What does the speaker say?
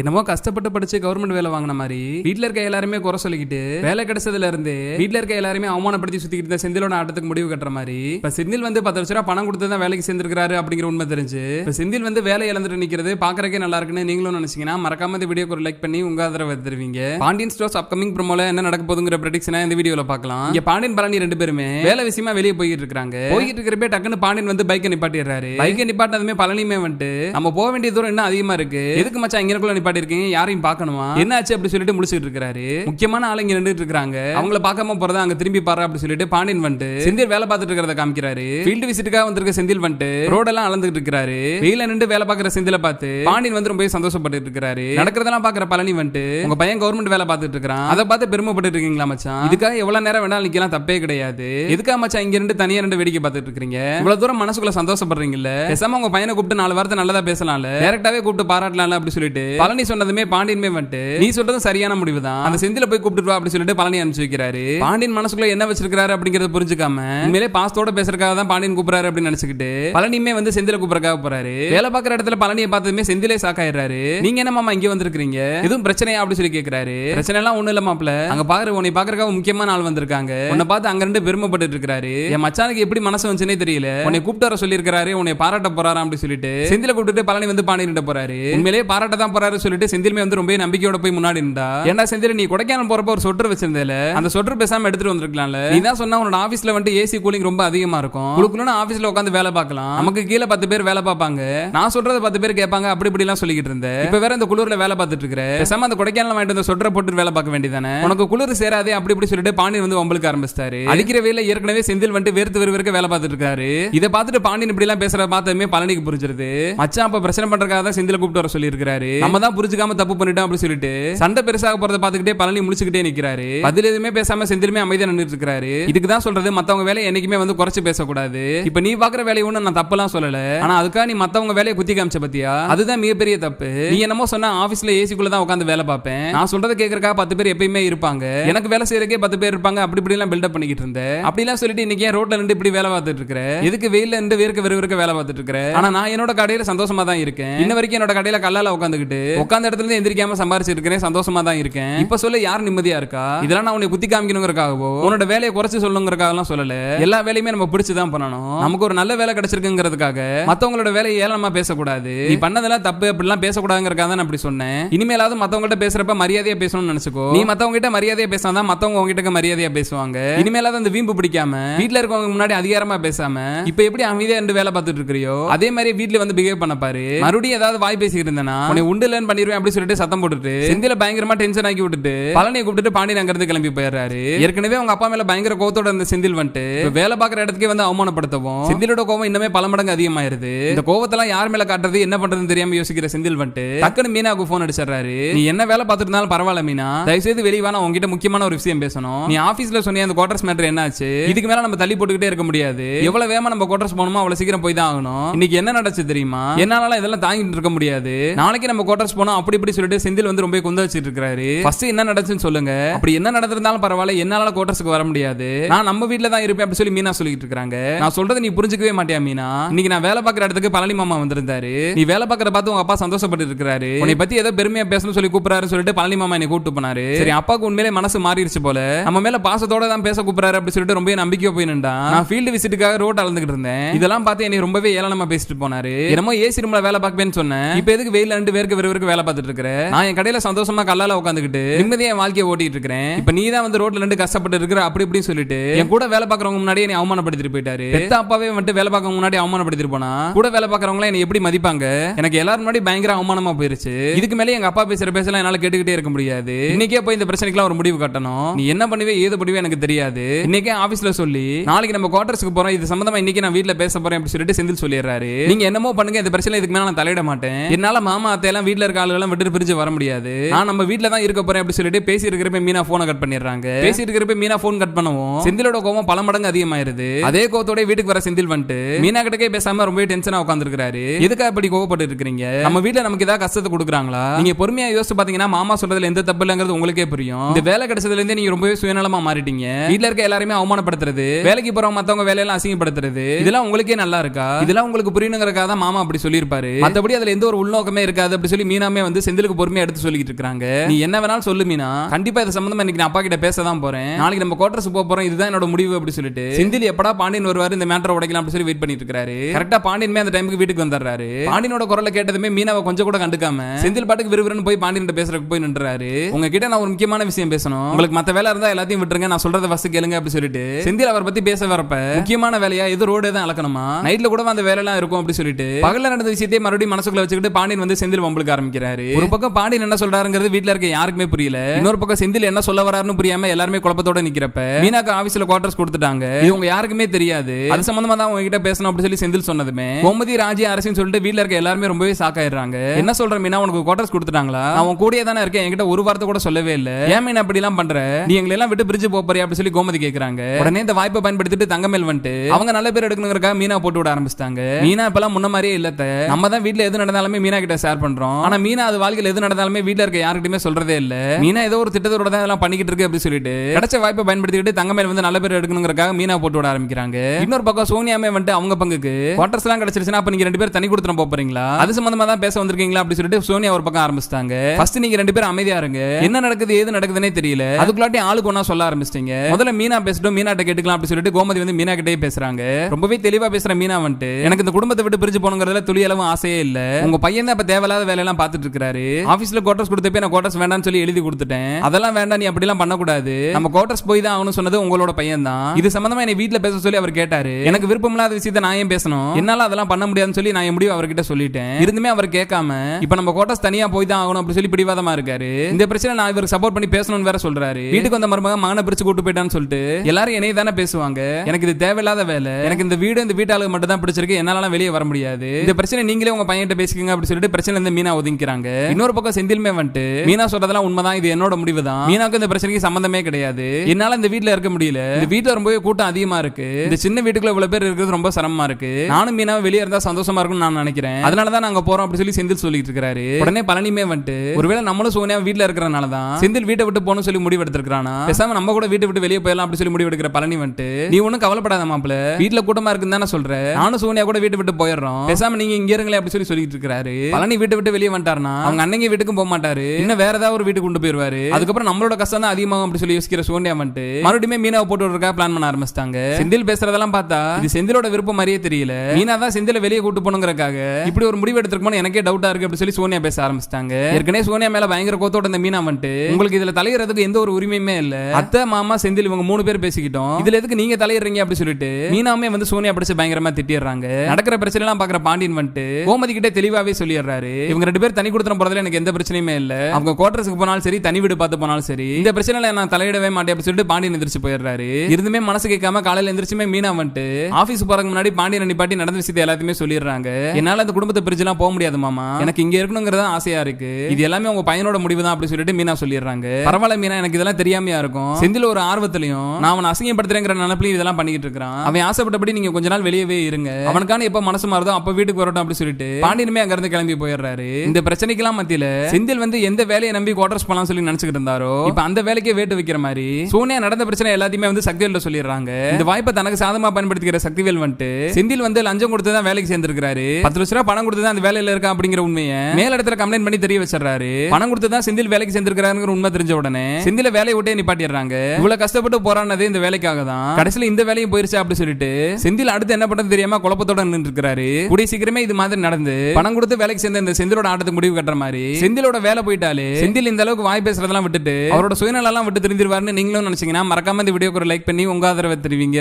என்னமோ கஷ்டப்பட்டு படிச்சு கவர்மெண்ட் வேலை வாங்கின மாதிரி வீட்ல இருக்க எல்லாருமே குறை சொல்லிக்கிட்டு வேலை கிடைச்சதுல இருந்து வீட்ல இருக்க எல்லாருமே அவமானப்படுத்தி சுத்திக்கிட்டு இருந்த செந்திலோட ஆட்டத்துக்கு முடிவு கட்டுற மாதிரி இப்ப செந்தில் வந்து பத்து லட்ச ரூபா பணம் கொடுத்து தான் வேலைக்கு சேர்ந்திருக்காரு அப்படிங்கிற உண்மை தெரிஞ்சு இப்ப செந்தில் வந்து வேலை இழந்துட்டு நிக்கிறது பாக்குறக்கே நல்லா இருக்குன்னு நீங்களும் நினைச்சீங்கன்னா மறக்காம இந்த வீடியோக்கு ஒரு லைக் பண்ணி உங்க ஆதரவை தருவீங்க. பாண்டியன் ஸ்டோர்ஸ் அப்கமிங் ப்ரோமோல என்ன நடக்க போதுங்கிற ப்ரெடிக்ஷனை இந்த வீடியோல பார்க்கலாம். இங்க பாண்டியன் பழனி ரெண்டு பேருமே வேலை விஷயமா வெளியே போயிட்டு இருக்காங்க. போயிட்டு இருக்கிறப்ப டக்குன்னு பாண்டியன் வந்து பைக்கை நிப்பாட்டிடுறாரு. பைக்கை நிப்பாட்டினதுமே பழனியுமே வந்துட்டு நம்ம போக வேண்டிய தூரம் இன்னும் அதிகமா இருக்கு. எதுக்கு மச்சான் இங்கனக்குள்ள நிப்பாட்டி இருக்கீங்க யாரையும் பார்க்கணுமா? என்னாச்சு அப்படி சொல்லிட்டு முடிச்சிட்டு இருக்காரு முக்கியமான ஆள் இங்க நின்றுட்டு இருக்காங்க அவங்கள பார்க்காம போறத அங்க திரும்பி பாரு அப்படி சொல்லிட்டு பாண்டியன் வந்துட்டு செந்தில் வேலை பார்த்துட்டு இருக்கிறத காமிக்கிறாரு. ஃபீல்டு விசிட்டுக்காக வந்திருக்க செந்தில் வந்துட்டு ரோடெல்லாம் அளந்துட்டு இருக்காரு வெயில நின்று வேலை பார்க்குற செந்தில பார்த்து பாண்டியன் வந்து ரொம்ப சந்தோஷப்பட்டு இருக்காரு நடக்கிறதெல்லாம் பாக்குற பழனி வந்துட்டு உங்க பையன் கவர்மெண்ட் வேலை பார்த்துட்டு இருக்கான் அதை பார்த்து பெருமைப்பட்டு இருக்கீங்களா மச்சான்? இதுக்காக எவ்வளவு நேரம் வேணாலும் நிக்கலாம் தப்பே கிடையாது. எதுக்காக மச்சான் இங்க இருந்து தனியா ரெண்டு வேடிக்கை பார்த்துட்டு இருக்கீங்க இவ்வளவு தூரம் மனசுக்குள்ள சந்தோஷப்படுறீங்கல்ல? பேசாம உங்க பையனை கூப்பிட்டு நாலு வாரத்தை நல்லதா பேசலாம்ல? டேரக்டாவே கூப்பிட்டு பாராட்டலாம்ல அப்படி சொல்லிட்டு. பழனி சொன்னதுமே பாண்டியனுமே வந்துட்டு நீ சொல்றதும் சரியான முடிவு தான் அந்த செந்தில போய் கூப்பிட்டு அப்படின்னு அப்படி சொல்லிட்டு பழனி அனுப்பிச்சு வைக்கிறாரு. பாண்டியன் மனசுக்குள்ள என்ன வச்சிருக்காரு அப்படிங்கறத புரிஞ்சுக்காம உண்மையிலே பாஸ்தோட பேசுறதுக்காக தான் பாண்டியன் கூப்பிடுறாரு அப்படின்னு நினைச்சுக்கிட்டு பழனியுமே வந்து செந்தில கூப்பிடறக்காக போறாரு. வேலை பாக்குற இடத்துல பழனியை பார்த்ததுமே செந்திலே சாக்காயிடுறாரு நீங்க என்ன மாமா இங்க வந்திருக்கீங்க எதுவும் பிரச்சனையா? அப்படி சொல்லி கேக்குறாரு. பிரச்சனை எல்லாம் ஒண்ணு இல்ல மாப்ள அங்க பாக்குற உன்னை பாக்குறதுக்காக முக்கியமான ஆள் வந்திருக்காங்க. உன்னை பார்த்து அங்க ரெண்டு பெருமைப்பட்டு இருக்காரு என் மச்சானுக்கு எப்படி மனசு வந்துச்சுனே தெரியல. உன்னை கூப்பிட்டு வர சொல்லியிருக்காரு உன்னை பாராட்ட போறாரு அப்படி சொல்லிட்டு செந்தில கூப்பிட்டு பழனி வந்து பாண்டியன் போறாரு. உண்மையிலேயே பாராட்ட தான் போறாரு சொல்லிட்டு செந்திலுமே வந்து ரொம்ப நம்பிக்கையோட போய் முன்னாடி இருந்தா ஏன்னா செந்தில் நீ கொடைக்கானல் போறப்ப ஒரு சொட்டர் வச்சிருந்தேல? அந்த சொட்டர் பேசாம எடுத்துட்டு வந்திருக்கலாம்ல? நீ தான் சொன்னா உன்னோட ஆபீஸ்ல வந்து ஏசி கூலிங் ரொம்ப அதிகமா இருக்கும். குழுக்குன்னு ஆபீஸ்ல உட்காந்து வேலை பார்க்கலாம். நமக்கு கீழே பத்து பேர் வேலை பார்ப்பாங்க. நான் சொல்றத பத்து பேர் கேட்பாங்க அப்படி இப்படி எல்லாம் சொல்லிக்கிட்டு இருந்தேன். இப்ப வேற இந்த குளிர்ல வேலை பார்த்துட்டு இருக்கிற பேசாம அந்த கொடைக்கானல் வாங்கிட்டு வந்து சொட்டரை போட்டு வேலை பார்க்க வேண்டியதானே உனக்கு குளிர் சேராதே அப்படி இப்படி சொல்லிட்டு பாண்டியன் வந்து வம்பளுக்கு ஆரம்பிச்சிட்டாரு. அடிக்கிற வேலை ஏற்கனவே செந்தில் வந்துட்டு வேர்த்து வருவருக்கு வேலை பார்த்துட்டு இருக்காரு. இதை பார்த்துட்டு பாண்டியன் இப்படி எல்லாம் பேசுறத பார்த்ததுமே பழனிக்கு புரிஞ்சிருது. மச்சான் அப்ப பிரச்சனை பண்றதுக்காக தான் செந்தில கூப்பிட்டு வர சொல்லி இருக்காரு நம்ம தான் புரிஞ்சுக்காம தப்பு பண்ணிட்டோம் அப்படின்னு சொல்லிட்டு சண்டை பெருசாக போறத பார்த்துக்கிட்டே பழனி முடிச்சுக்கிட்டே நிக்கிறாரு. பதில் எதுவுமே பேசாம செந்திலுமே அமைதியா நின்றுட்டு இருக்காரு. இதுக்கு தான் சொல்றது மத்தவங்க வேலையை என்னைக்குமே வந்து குறைச்சு பேசக்கூடாது. இப்ப நீ பாக்குற வேலையை ஒண்ணு நான் தப்பெல்லாம் சொல்லல. ஆனா அதுக்காக நீ மத்தவங்க வேலையை குத்தி காமிச்ச பத்தியா? அதுதான் மிகப்பெரிய தப்பு. நீ என்னமோ சொன்ன ஆபீஸ்ல ஏசிக்குள்ள தான் உட்காந்து வேலை பார்ப்பேன். நான் சொல்றதை கேட்கறக்கா பத்து பேர் எப்பயுமே இருப்பாங்க. எனக்கு வேலை செய்யறக்கே பத்து பேர் இருப்பாங்க. அப்படி இப்படி எல்லாம் பில்டப் பண்ணிக்கிட்டு இருந்தேன். அப்படிலாம் சொல்லிட்டு இன்னைக்கு ஏன் ரோட்ல நின்று இப்படி வேலை பார்த்துட்டு இருக்கிற? எதுக்கு வெயில இருந்து வேர்க்க வெறுவிற்க வேலை பார்த்துட்டு இருக்கிற? ஆனா நான் என்னோட கடையில சந்தோஷமா தான் இருக்கேன். இன்ன வரைக்கும் என்னோட கடையில கல்லால உட்காந்துக்கிட்டு உட்காந்த இடத்துல இருந்து எந்திரிக்காம சம்பாரிச்சு இருக்கிறேன். சந்தோஷமா தான் இருக்கேன். இப்ப சொல்ல யார் நிம்மதியா இருக்கா? இதெல்லாம் நான் உன்னை குத்தி காமிக்கணுங்கிறக்காகவோ உன்னோட வேலையை குறைச்சு சொல்லணுங்கிறக்காகலாம் சொல்லல. எல்லா வேலையுமே நம்ம பிடிச்சு தான் பண்ணணும். நமக்கு ஒரு நல்ல வேலை கிடைச்சிருக்குங்கிறதுக்காக மத்தவங்களோட வேலையை ஏளனமா பேசக்கூடாது. நீ பண்ணதெல்லாம் தப்பு அப்படிலாம் பேசக்கூடாதுங்கிறக்காக தான் அப்படி சொன்னேன். இனிமேலாவது மத்தவங்கள்ட்ட பேசுறப்ப மரியாதையா பேசணும்னு நினைச்சுக்கோ. நீ மத்தவங்க கிட்ட மரியாதையா பேசினா மத்தவங்க உங்ககிட்ட மரியாதையா பேசுவாங்க. இனிமேலாவது அந்த வீம்பு பிடிக்காம வீட்ல இருக்கவங்க முன்னாடி அதிகாரமா பேசாம இப்ப எப்படி அமைதியா ரெண்டு வேலை பார்த்துட்டு இருக்கிறியோ அதே மாதிரி வீட்ல வந்து பிஹேவ் பண்ண பாரு. மறுபடியும் ஏதாவது வாய் பேசிட்டு இருந்தேனா உன்னை உண்டு இல்லைன்னு பண்ணிருவேன் அப்படி சொல்லிட்டு சத்தம் போட்டுட்டு செந்தில பயங்கரமா டென்ஷன் ஆக்கி விட்டுட்டு பழனியை கூப்பிட்டு பாண்டியன் அங்கிருந்து கிளம்பி போயிடுறாரு. ஏற்கனவே அவங்க அப்பா மேல பயங்கர கோவத்தோட இருந்த செந்தில் வந்துட்டு வேலை பாக்குற இடத்துக்கே வந்து அவமானப்படுத்தவும் செந்திலோட கோவம் இன்னமே பல மடங்கு அதிகமாயிருது. இந்த கோவத்தெல்லாம் யார் மேல காட்டுறது என்ன பண்றதுன்னு தெரியாம யோசிக்கிற செந்தில் வந்துட்டு டக்குனு மீனாவுக்கு போன் அடிச்சிடுறாரு. நீ என்ன வேலை பார்த்துட்டு இருந்தாலும் பரவாயில்ல மீனா தயவுசெய்து வெளியே வா உங்ககிட்ட முக்கியமான ஒரு விஷயம் பேசணும். நீ ஆபீஸ்ல சொன்னிய அந்த குவார்டர்ஸ் மேட்டர் என்னாச்சு? இதுக்கு மேல நம்ம தள்ளி போட்டுக்கிட்டே இருக்க முடியாது. எவ்வளவு வேகமா நம்ம குவார்டர்ஸ் போகணுமோ அவ்வளவு சீக்கிரம் போய் தான் ஆகணும். இன்னைக்கு என்ன நடச்சு தெரியுமா? என்னால இதெல்லாம் தாங்கிட்டு இருக்க முடியாது. நாளைக்கு நம்ம குவார்டர்ஸ் போனோம் அப்படி இப்படி சொல்லிட்டு செந்தில் வந்து ரொம்ப குந்த வச்சிட்டு இருக்காரு ஃபர்ஸ்ட் என்ன நடந்துச்சுன்னு சொல்லுங்க. அப்படி என்ன நடந்திருந்தாலும் பரவாயில்ல என்னால குவார்டர்ஸ்க்கு வர முடியாது. நான் நம்ம வீட்ல தான் இருப்பேன் அப்படி சொல்லி மீனா சொல்லிட்டு இருக்காங்க நான் சொல்றதை நீ புரிஞ்சுக்கவே மாட்டியா மீனா? இன்னைக்கு நான் வேலை பார்க்குற இடத்துக்கு பழனி மாமா வந்திருந்தாரு. நீ வேலை பார்க்கற பார்த்து உங்க அப்பா சந்தோஷப்பட்டு இருக்காரு உன்னை பத்தி ஏதோ பெருமையா பேசணும்னு சொல்லி கூப்பிடுறாரு சொல்லிட்டு பழனி மாமா என்னை கூப்பிட்டு போனாரு. சரி அப்பாவுக்கு உண்மையிலே மனசு மாறிடுச்சு போல. நம்ம மேல பாசத்தோட தான் பேச கூப்பிடுறாரு அப்படி சொல்லிட்டு ரொம்ப நம்பிக்கையா போய் நின்றா. நான் ஃபீல்டு விசிட்டுக்காக ரோட் அளந்துகிட்டு இருந்தேன். இதெல்லாம் பார்த்து என்னை ரொம்பவே ஏளனமா பேசிட்டு போனாரு. என்னமோ ஏசி ரூம்ல வேலை பார்ப்பேன்னு சொன்னேன். இப்போ எதுக்கு வெயில ரெண்டு பேருக்கு வெறுவருக்கு வேலை பார்த்துட்டு இருக்கிறேன் நான் என் கடையில சந்தோஷமா கல்லால உட்காந்துக்கிட்டு நிம்மதியா என் வாழ்க்கையை ஓட்டிட்டு இருக்கிறேன். இப்ப நீ தான் வந்து ரோட்ல ரெண்டு கஷ்டப்பட்டு இருக்கிற அப்படி இப்படின்னு சொல்லிட்டு என் கூட வேலை பாக்குறவங்க முன்னாடியே என்னை அவமானப்படுத்திட்டு போயிட்டாரு. பெத்த அப்பாவே வந்துட்டு வேலை பார்க்க முன்னாடி அவமானப்படுத்திட்டு போனா கூட வேலை பார்க்கறவங்க என்னை எப்படி மதிப்பாங்க? எனக்கு எல்லாரும் முன்னாடி பயங்கர அவமானமா போயிருச்சு. இதுக்கு மேலே எங்க அப்பா பேசுற பேசலாம் என்னால கேட்டுக்கிட்டே இருக்க முடியாது. இன்னைக்கே போய் இந்த பிரச்சனைக்குலாம் ஒரு முடிவு கட்டணும். நீ என்ன பண்ணுவே ஏது பண்ணுவே எனக்கு தெரியாது. இன்னைக்கே ஆபீஸ்ல சொல்லி நாளைக்கு நம்ம குவார்டர்ஸ்க்கு போறோம். இது சம்பந்தமா இன்னைக்கு நான் வீட்டுல பேச போறேன் அப்படின்னு சொல்லிட்டு செந்தில் சொல்லிடுறாரு. நீங்க என்னமோ பண்ணுங்க இந்த பிரச்சனை இதுக்கு மேல நான் தலையிட மாட்டேன். என்னால மாமா அத்தையெல்லாம் வீட்டுல இருக்க ஆளுகளும் விட்டு பிரிஞ்சு வர முடியாது. நான் நம்ம வீட்ல தான் இருக்க போறேன் அப்படி சொல்லிட்டு பேசி இருக்கிறப்ப மீனா போனை கட் பண்ணிடுறாங்க. பேசி இருக்கிறப்ப மீனா போன் கட் பண்ணுவோம். செந்திலோட கோவம் பல மடங்கு அதிகமாயிருது. அதே கோவத்தோட வீட்டுக்கு வர செந்தில் வந்துட்டு மீனா கிட்டக்கே பேசாம ரொம்ப டென்ஷனா உட்காந்துருக்காரு எதுக்காக இப்படி கோவப்பட்டு இருக்கிறீங்க? நம்ம வீட்டுல நமக்கு ஏதாவது கஷ்டத்தை கொடுக்குறாங்களா? நீங்க பொறுமையா யோசிச்சு பாத்தீங்கன்னா மாமா சொல்றதுல எந்த தப்பு இல்லங்கிறது உங்களுக்கே புரியும். இந்த வேலை கிடைச்சதுல இருந்தே நீங்க ரொம்பவே சுயநலமா மாறிட்டீங்க. வீட்டுல இருக்க எல்லாருமே அவமானப்படுத்துறது வேலைக்கு போறவங்க மத்தவங்க வேலையெல்லாம் அசிங்கப்படுத்துறது இதெல்லாம் உங்களுக்கே நல்லா இருக்கா? இதெல்லாம் உங்களுக்கு புரியணுங்கிறக்காக தான் மாமா அப்படி சொல்லியிருப்பாரு. மத்தபடி அதுல எந்த ஒரு உள்நோக்கமே இருக்காது அப்படி சொல்லி மீனா மீனாமே வந்து செந்திலுக்கு பொறுமையா எடுத்து சொல்லிட்டு இருக்காங்க நீ என்ன வேணாலும் சொல்லு மீனா. கண்டிப்பா இது சம்பந்தமா இன்னைக்கு நான் அப்பா கிட்ட பேச தான் போறேன். நாளைக்கு நம்ம கோட்டர்ஸ் போக போறோம். இதுதான் என்னோட முடிவு அப்படி சொல்லிட்டு. செந்தில் எப்படா பாண்டியன் வருவாரு? இந்த மேட்டரை உடைக்கலாம் அப்படி சொல்லி வெயிட் பண்ணிட்டு இருக்காரு கரெக்டா பாண்டியன்மே அந்த டைமுக்கு வீட்டுக்கு வந்துடுறாரு. பாண்டியனோட குரலை கேட்டதுமே மீனாவை கொஞ்சம் கூட கண்டுக்காம செந்தில் பாட்டுக்கு விறுவிறுன்னு போய் பாண்டியன் பேசுறதுக்கு போய் நின்றாரு. உங்ககிட்ட நான் ஒரு முக்கியமான விஷயம் பேசணும். உங்களுக்கு மத்த வேலை இருந்தா எல்லாத்தையும் விட்டுருங்க. நான் சொல்றத ஃபர்ஸ்ட் கேளுங்க அப்படி சொல்லிட்டு. செந்தில் அவர் பத்தி பேச வரப்ப முக்கியமான வேலையா? எது ரோடு தான் அளக்கணுமா? நைட்ல கூட அந்த வேலை எல்லாம் இருக்கும் அப்படி சொல்லிட்டு? பகல்ல நடந்த விஷயத்தையே மறுபடியும் மனசுக்குள்ள வச்சுக்கிட்டு பாண்டியன் வந்து செந்தில் வம்பளுக்கு காமிக்கிறாரு. ஒரு பக்கம் பாண்டியன் என்ன சொல்றாருங்கிறது வீட்டுல இருக்க யாருக்குமே புரியல. இன்னொரு பக்கம் செந்தில் என்ன சொல்ல வராருன்னு புரியாம எல்லாருமே குழப்பத்தோட நிக்கிறப்ப மீனாக்கு ஆபீஸ்ல குவார்டர்ஸ் கொடுத்துட்டாங்க. இவங்க யாருக்குமே தெரியாது. அது சம்பந்தமா தான் உங்ககிட்ட பேசணும் அப்படின்னு சொல்லி செந்தில் சொன்னதுமே. கோமதி ராஜி அரசின்னு சொல்லிட்டு வீட்டுல இருக்க எல்லாருமே ரொம்பவே ஷாக் ஆயிடுறாங்க. என்ன சொல்ற மீனா உனக்கு குவார்டர்ஸ் கொடுத்துட்டாங்களா? அவன் கூடயே தானே இருக்கேன். என்கிட்ட ஒரு வார்த்தை கூட சொல்லவே இல்ல. ஏன் மீன் அப்படி எல்லாம் பண்ற? நீ எங்களை எல்லாம் விட்டு பிரிட்ஜ் போறியா அப்படின்னு சொல்லி கோமதி கேக்குறாங்க. உடனே இந்த வாய்ப்பை பயன்படுத்திட்டு தங்கமேல் வந்துட்டு அவங்க நல்ல பேர் எடுக்கணுங்கிறக்காக மீனா போட்டு விட ஆரம்பிச்சிட்டாங்க. மீனா இப்பெல்லாம் முன்ன மாதிரியே இல்லத்த நம்ம தான் வீட்டுல எது நடந்தாலுமே மீனா கிட்ட ஷேர் பண்றோம். ஆனா மீனா அது வாழ்க்கையில் எது நடந்தாலுமே வீட்ல இருக்க யாருக்கிட்டுமே சொல்றதே இல்ல. மீனா ஏதோ ஒரு திட்டத்தோட தான் இதெல்லாம் பண்ணிக்கிட்டு இருக்கு அப்படின்னு சொல்லிட்டு கிடைச்ச வாய்ப்பை பயன்படுத்திக்கிட்டு தங்கமேல் வந்து நல்ல பேர் எடுக்கணுங்கிறக்காக மீனா போட்டு விட ஆரம்பிக்கிறாங்க. இன்னொரு பக்கம் சோனியாமே வந்துட்டு அவங்க பங்குக்கு குவார்டர்ஸ் எல்லாம் கிடைச்சிருச்சுன்னா அப்ப நீங்க ரெண்டு பேரும் தனி கொடுத்துட போறீங்களா? அது சம்பந்தமா தான் பேச வந்திருக்கீங்களா அப்படின்னு சொல்லிட்டு சோனியா ஒரு பக்கம் ஆரம்பிச்சிட்டாங்க. ஃபர்ஸ்ட் நீங்க ரெண்டு பேரும் அமைதியா இருங்க. என்ன நடக்குது ஏது நடக்குதுன்னே தெரியல. அதுக்குள்ளாட்டி ஆளுக்கு ஒன்னா சொல்ல ஆரம்பிச்சிட்டீங்க. முதல்ல மீனா பேசிட்டோம் மீனாட்ட கேட்டுக்கலாம் அப்படின்னு சொல்லிட்டு கோமதி வந்து மீனா கிட்டே பேசுறாங்க. ரொம்பவே தெளிவா பேசுற மீனா வந்துட்டு எனக்கு இந்த குடும்பத்தை விட்டு பிரிஞ்சு போகணுங்கிறதுல துளியளவும் ஆசையே இல்ல. உங்க பையன் தான் இப்ப தேவையில்லாத வேலையெல்லாம் பாத்துட்டு இருக்காரு ஆபீஸ்ல குவார்டர்ஸ் கொடுத்தப்ப நான் குவார்டர்ஸ் வேண்டாம்னு சொல்லி எழுதி கொடுத்துட்டேன். அதெல்லாம் வேண்டாம் நீ அப்படிலாம் பண்ணக்கூடாது. நம்ம குவார்டர்ஸ் போய் தான் ஆகணும் சொன்னது உங்களோட பையன் தான் இது சம்பந்தமா என்னை வீட்டுல பேச சொல்லி அவர் கேட்டாரு. எனக்கு விருப்பம் இல்லாத விஷயத்தை நான் ஏன் பேசணும்? என்னால அதெல்லாம் பண்ண முடியாதுன்னு சொல்லி நான் என் முடிவு அவர்கிட்ட சொல்லிட்டேன். இருந்துமே அவர் கேட்காம இப்ப நம்ம குவார்டர்ஸ் தனியா போய் தான் ஆகணும் அப்படி சொல்லி பிடிவாதமா இருக்காரு. இந்த பிரச்சனை நான் இவருக்கு சப்போர்ட் பண்ணி பேசணும்னு வேற சொல்றாரு. வீட்டுக்கு வந்த மருமக மகனை பிரிச்சு கூட்டு போயிட்டான்னு சொல்லிட்டு எல்லாரும் என்னைய தானே பேசுவாங்க? எனக்கு இது தேவையில்லாத வேலை. எனக்கு இந்த வீடு இந்த வீட்டாளுக்கு மட்டும் தான் பிடிச்சிருக்கு. என்னால வெளியே வர முடியாது. இந்த பிரச்சனை நீங்களே உங்க பையன்கிட்ட பேசிக்கங்க அப்படி சொல்லிட்டு பிரச்சனை இருந்து மீனா ஒதுங்கிக்கிறாங்க இன்னொரு பக்கம் செந்தில்மே வந்துட்டு மீனா சொல்றதெல்லாம் உண்மைதான் இது என்னோட முடிவு தான் மீனாக்கு இந்த பிரச்சனைக்கு சம்பந்தமே கிடையாது. என்னால இந்த வீட்ல இருக்க முடியல. இந்த வீட்ல ரொம்பவே கூட்டம் அதிகமா இருக்கு. இந்த சின்ன வீட்டுக்குள்ள இவ்வளவு பேர் இருக்கிறது ரொம்ப சிரமமா இருக்கு. நானும் மீனாவை வெளியே இருந்தா சந்தோஷமா இருக்கும்னு நான் நினைக்கிறேன். அதனால தான் நாங்க போறோம் அப்படி சொல்லி செந்தில் சொல்லிட்டு இருக்காரு உடனே பழனிமே வந்துட்டு ஒருவேளை நம்மளும் சோனியா வீட்ல இருக்கிறனால தான் செந்தில் வீட்டை விட்டு போகணும்னு சொல்லி முடிவு எடுத்திருக்கானா பேசாம நம்ம கூட வீட்டை விட்டு வெளியே போயிடலாம் அப்படி சொல்லி முடிவு எடுக்கிற பழனி வந்துட்டு நீ ஒன்னும் கவலைப்படாத மாப்பிள வீட்ல கூட்டமா இருக்குன்னு தானே சொல்ற? நானும் சோனியா கூட வீட்டை விட்டு போயிடுறோம். பேசாம நீங்க இங்க இருங்களே அப்படி சொல்லி சொல்லிட்டு இருக்காரு பழனி வீட்டை விட்டு வெளியே வந்துட்டாருனா அவங்க அன்னைக்கு வீட்டுக்கும் போக மாட்டாரு. இன்னும் வேற ஏதாவது ஒரு வீட்டுக்கு கொண்டு போயிருவாரு. அதுக்கப்புறம் நம்மளோட கஷ்டம் தான் அதிகமாகும் அப்படி சொல்லி யோசிக்கிற சோனியா வந்துட்டு. மறுபடியும் மீனாவை போட்டு விடுறதுக்காக பிளான் பண்ண ஆரம்பிச்சிட்டாங்க. செந்தில் பேசுறதெல்லாம் பார்த்தா இது செந்திலோட விருப்பம் மாதிரியே தெரியல. மீனா தான் செந்தில வெளியே கூட்டு போனுங்கிறக்காக இப்படி ஒரு முடிவு எடுத்திருக்கோம் எனக்கே டவுட்டா இருக்கு அப்படி சொல்லி சோனியா பேச ஆரம்பிச்சிட்டாங்க. ஏற்கனவே சோனியா மேல பயங்கர கோத்தோட இந்த மீனா வந்துட்டு உங்களுக்கு இதுல தலையிறதுக்கு எந்த ஒரு உரிமையுமே இல்ல. அத்தை மாமா செந்தில் இவங்க மூணு பேர் பேசிக்கிட்டோம். இதுல எதுக்கு நீங்க தலையிடுறீங்க அப்படி சொல்லிட்டு மீனாமே வந்து சோனியா பிடிச்சு பயங்கரமா திட்டிடுறாங்க. நடக்கிற பிரச்சனை எல்லாம் பாக்குற பாண்டியன் வந்துட்டு கோமதி கிட்ட தெளிவாவே சொல்லிடுறாரு. இவங்க ரெண்டு பேர் தனி கொடுத்துற போறதுல எனக்கு எந்த பிரச்சனையுமே இல்ல. அவங்க குவார்டர்ஸ்க்கு போனாலும் சரி தனி வீடு பார்த்து போனாலும் சரி இந்த பிரச்சனை நான் தலையிடவே மாட்டேன் சொல்லிட்டு பாண்டியன் எந்திரிச்சு போயிடுறாரு. இருந்துமே மனசு கேட்காம காலையில எந்திரிச்சுமே மீனா வந்துட்டு ஆபீஸ் போறதுக்கு முன்னாடி பாண்டியன் நிப்பாட்டி நடந்த விஷயத்தை எல்லாத்தையுமே சொல்லிடுறாங்க. என்னால அந்த குடும்பத்தை பிரிச்சுலாம் போக முடியாது மாமா. எனக்கு இங்க இருக்கணுங்கிறதா ஆசையா இருக்கு. இது எல்லாமே உங்க பையனோட முடிவு தான் அப்படி சொல்லிட்டு மீனா சொல்லிடுறாங்க. பரவாயில்ல மீனா எனக்கு இதெல்லாம் தெரியாமையா இருக்கும். செந்தில் ஒரு ஆர்வத்திலையும் நான் அவன் அசிங்கப்படுத்துறேங்கிற நினைப்பிலையும் இதெல்லாம் பண்ணிக்கிட்டு இருக்கான் அவன் ஆசைப்பட்டபடி நீங்க கொஞ்ச நாள் வெளியவே இருங்க. அவனுக்கான எப்ப மனசு மாறுதோ அப்ப வீட்டுக்கு வரட்டும் அப்படி சொல்லிட்டு பாண்டியனுமே அங்க இருந்து கிளம்பி போயிடுறாரு. இந்த பிரச்சனைக்கெல்லாம் மத்தியில செந்தில் வந்து எந்த வேலையை நம்பி குவார்டர்ஸ் பண்ணலாம் சொல்லி நினைச்சுக்கிட்டு இருந்தாரோ இப்ப அந்த வேலைக்கே வேட்டு வைக்கிற மாதிரி சோனியா நடந்த பிரச்சனை எல்லாத்தையுமே வந்து சக்திவேல் சொல்லிடுறாங்க. இந்த வாய்ப்பை தனக்கு சாதமா பயன்படுத்திக்கிற சக்திவேல் வந்துட்டு செந்தில் வந்து லஞ்சம் கொடுத்து தான் வேலைக்கு சேர்ந்திருக்காரு பத்து லட்ச ரூபாய் பணம் கொடுத்து தான் அந்த வேலையில இருக்கா அப்படிங்கிற உண்மையை மேல இடத்துல கம்ப்ளைண்ட் பண்ணி தெரிய வச்சிடறாரு. பணம் கொடுத்து தான் செந்தில் வேலைக்கு சேர்ந்திருக்காருங்கிற உண்மை தெரிஞ்ச உடனே செந்தில வேலையை விட்டே நிப்பாட்டிடுறாங்க. இவ்வளவு கஷ்டப்பட்டு போராடினதே இந்த வேலைக்காக தான். கடைசியில இந்த வேலையும் போயிருச்சு அப்படின்னு சொல்லிட்டு செந்தில் அடுத்து என்ன பண்றது தெரியாம குழப்பத்தோட நின்று இருக்காரு கூடிய சீக்கிரமே இது மாதிரி நடந்து பணம் கொடுத்து வேலைக்கு சேர்ந்த இந்த செந்திலோட ஆட்டத்துக்கு முடிவு கட்டுற மாதிரி செந்திலோட வேலை போயிட்டாலே செந்தில் இந்த அளவுக்கு வாய் பேசுறதெல்லாம் விட்டுட்டு அவரோட சுயநலம் விட்டு தெரிஞ்சிருவாருன்னு நீங்களும் நினைச்சீங்கன்னா மறக்காம இந்த வீடியோக்கு ஒரு லைக் பண்ணி உங்க ஆதரவை தெரிவிங்க.